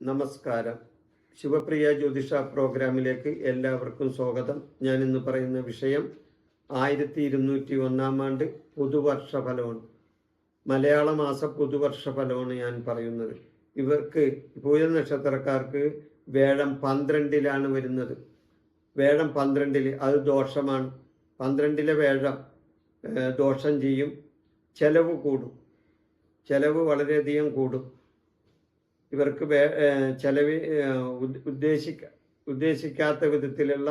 നമസ്കാരം. ശിവപ്രിയ ജ്യോതിഷ പ്രോഗ്രാമിലേക്ക് എല്ലാവർക്കും സ്വാഗതം. ഞാൻ ഇന്ന് പറയുന്ന വിഷയം ആയിരത്തി ഇരുന്നൂറ്റി ഒന്നാം ആണ്ട് പുതുവർഷ ഫലമാണ് മലയാള മാസ പുതുവർഷ ഫലമാണ് ഞാൻ പറയുന്നത്. ഇവർക്ക് പൂജ നക്ഷത്രക്കാർക്ക് വേഴം പന്ത്രണ്ടിലാണ് വരുന്നത്. വേഴം പന്ത്രണ്ടിൽ അത് ദോഷമാണ്. പന്ത്രണ്ടിലെ വേഴം ദോഷം ചെയ്യും. ചെലവ് കൂടും. ചെലവ് വളരെയധികം കൂടും. ഇവർക്ക് ചെലവ് ഉദ്ദേശിക്ക ഉദ്ദേശിക്കാത്ത വിധത്തിലുള്ള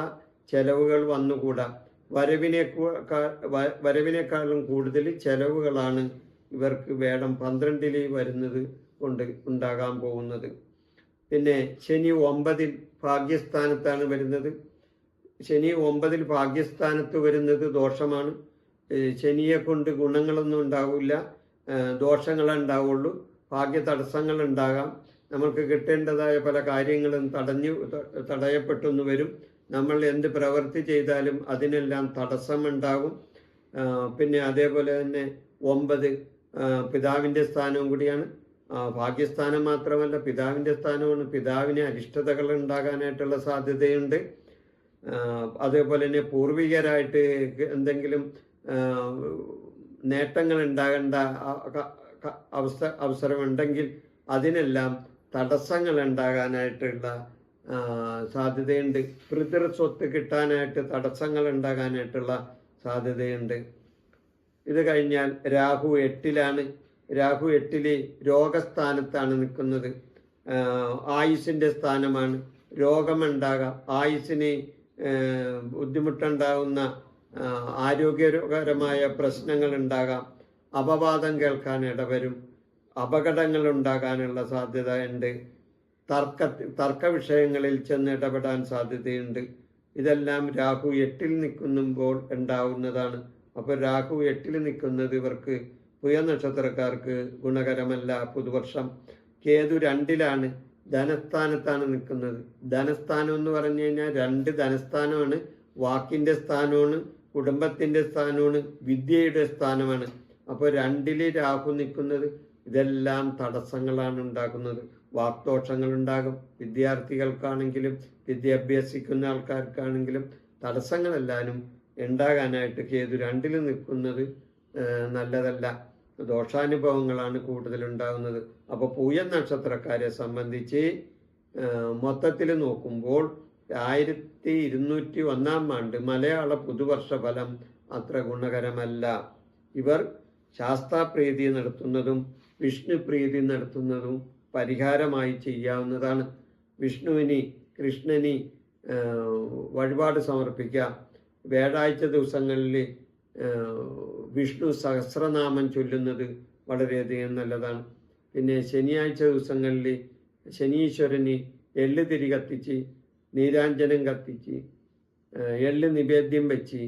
ചെലവുകൾ വന്നുകൂടാ. വരവിനെ വരവിനേക്കാളും കൂടുതൽ ചെലവുകളാണ് ഇവർക്ക് വേടം പന്ത്രണ്ടിൽ വരുന്നത് കൊണ്ട് ഉണ്ടാകാൻ പോകുന്നത്. പിന്നെ ശനി ഒമ്പതിൽ ഭാഗ്യസ്ഥാനത്താണ് വരുന്നത്. ശനി ഒമ്പതിൽ ഭാഗ്യസ്ഥാനത്ത് വരുന്നത് ദോഷമാണ്. ശനിയെ കൊണ്ട് ഗുണങ്ങളൊന്നും ഉണ്ടാവില്ല. ദോഷങ്ങളെ ഉണ്ടാവുള്ളൂ. ഭാഗ്യ തടസ്സങ്ങൾ ഉണ്ടാകാം. നമുക്ക് കിട്ടേണ്ടതായ പല കാര്യങ്ങളും തടഞ്ഞു തടയപ്പെട്ടെന്ന് വരും. നമ്മൾ എന്ത് പ്രവൃത്തി ചെയ്താലും അതിനെല്ലാം തടസ്സമുണ്ടാകും. പിന്നെ അതേപോലെ തന്നെ ഒമ്പത് പിതാവിന്റെ സ്ഥാനവും കൂടിയാണ്. ഭാഗ്യസ്ഥാനം മാത്രമല്ല പിതാവിന്റെ സ്ഥാനമാണ്. പിതാവിന് അരിഷ്ടതകൾ ഉണ്ടാകാനായിട്ടുള്ള സാധ്യതയുണ്ട്. അതേപോലെ തന്നെ പൂർവികരായിട്ട് എന്തെങ്കിലും നേട്ടങ്ങൾ ഉണ്ടാകേണ്ട അവസ്ഥ അവസരമുണ്ടെങ്കിൽ അതിനെല്ലാം തടസ്സങ്ങൾ ഉണ്ടാകാനായിട്ടുള്ള സാധ്യതയുണ്ട്. പിതൃ സ്വത്ത് കിട്ടാനായിട്ട് തടസ്സങ്ങൾ ഉണ്ടാകാനായിട്ടുള്ള സാധ്യതയുണ്ട്. ഇത് കഴിഞ്ഞാൽ രാഹു എട്ടിലാണ്. രാഹു എട്ടിലെ രോഗസ്ഥാനത്താണ് നിൽക്കുന്നത്. ആയുസിന്റെ സ്ഥാനമാണ്. രോഗമുണ്ടാകാം. ആയുസിന് ബുദ്ധിമുട്ടുണ്ടാകുന്ന ആരോഗ്യകരമായ പ്രശ്നങ്ങൾ ഉണ്ടാകാം അപവാദം കേൾക്കാൻ ഇടവരും. അപകടങ്ങൾ ഉണ്ടാകാനുള്ള സാധ്യത ഉണ്ട്. തർക്ക തർക്ക വിഷയങ്ങളിൽ ചെന്ന് ഇടപെടാൻ സാധ്യതയുണ്ട്. ഇതെല്ലാം രാഹു എട്ടിൽ നിൽക്കുമ്പോൾ ഉണ്ടാവുന്നതാണ്. അപ്പോൾ രാഹു എട്ടിൽ നിൽക്കുന്നത് ഇവർക്ക് പുയ നക്ഷത്രക്കാർക്ക് ഗുണകരമല്ല. പുതുവർഷം കേതു രണ്ടിലാണ് ധനസ്ഥാനത്താണ് നിൽക്കുന്നത്. ധനസ്ഥാനം എന്ന് പറഞ്ഞു കഴിഞ്ഞാൽ രണ്ട് ധനസ്ഥാനമാണ്. വാക്കിന്റെ സ്ഥാനമാണ്. കുടുംബത്തിന്റെ സ്ഥാനമാണ് വിദ്യയുടെ സ്ഥാനമാണ്. അപ്പോൾ രണ്ടിൽ രാഹു നിൽക്കുന്നത് ഇതെല്ലാം തടസ്സങ്ങളാണ് ഉണ്ടാക്കുന്നത്. വാക്ദോഷങ്ങൾ ഉണ്ടാകും വിദ്യാർത്ഥികൾക്കാണെങ്കിലും വിദ്യ അഭ്യസിക്കുന്ന ആൾക്കാർക്കാണെങ്കിലും തടസ്സങ്ങളെല്ലാനും ഉണ്ടാകാനായിട്ട് കേതു രണ്ടിൽ നിൽക്കുന്നത് നല്ലതല്ല. ദോഷാനുഭവങ്ങളാണ് കൂടുതലുണ്ടാകുന്നത്. അപ്പോൾ പൂയ നക്ഷത്രക്കാരെ സംബന്ധിച്ച് മൊത്തത്തിൽ നോക്കുമ്പോൾ ആയിരത്തി ഇരുന്നൂറ്റി ഒന്നാം ആണ്ട് മലയാള പുതുവർഷ ഫലം അത്ര ഗുണകരമല്ല. ഇവർ ശാസ്താപ്രീതി നടത്തുന്നതും വിഷ്ണുപ്രീതി നടത്തുന്നതും പരിഹാരമായി ചെയ്യാവുന്നതാണ്. വിഷ്ണുവിന് കൃഷ്ണന് വഴിപാട് സമർപ്പിക്കാം. വ്യാഴാഴ്ച ദിവസങ്ങളിൽ വിഷ്ണു സഹസ്രനാമം ചൊല്ലുന്നത് വളരെയധികം നല്ലതാണ്. പിന്നെ ശനിയാഴ്ച ദിവസങ്ങളിൽ ശനീശ്വരന് എള്ള് തിരി കത്തിച്ച് നീരാഞ്ജനം കത്തിച്ച് എള്ളി നിവേദ്യം വെച്ച്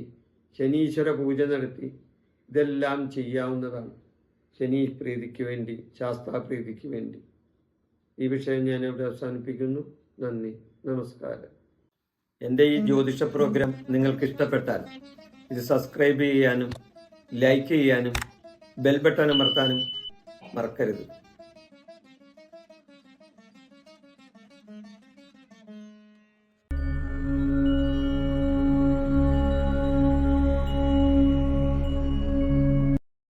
ശനീശ്വര പൂജ നടത്തി ഇതെല്ലാം ചെയ്യാവുന്നതാണ് ശനി പ്രീതിക്ക് വേണ്ടി ശാസ്താപ്രീതിക്ക് വേണ്ടി. ഈ വിഷയം ഞാൻ ഇവിടെ അവസാനിപ്പിക്കുന്നു. നന്ദി. നമസ്കാരം. എന്റെ ഈ ജ്യോതിഷ പ്രോഗ്രാം നിങ്ങൾക്ക് ഇഷ്ടപ്പെട്ടാൽ ഇത് സബ്സ്ക്രൈബ് ചെയ്യാനും ലൈക്ക് ചെയ്യാനും ബെൽ ബട്ടൺ അമർത്താനും മറക്കരുത്.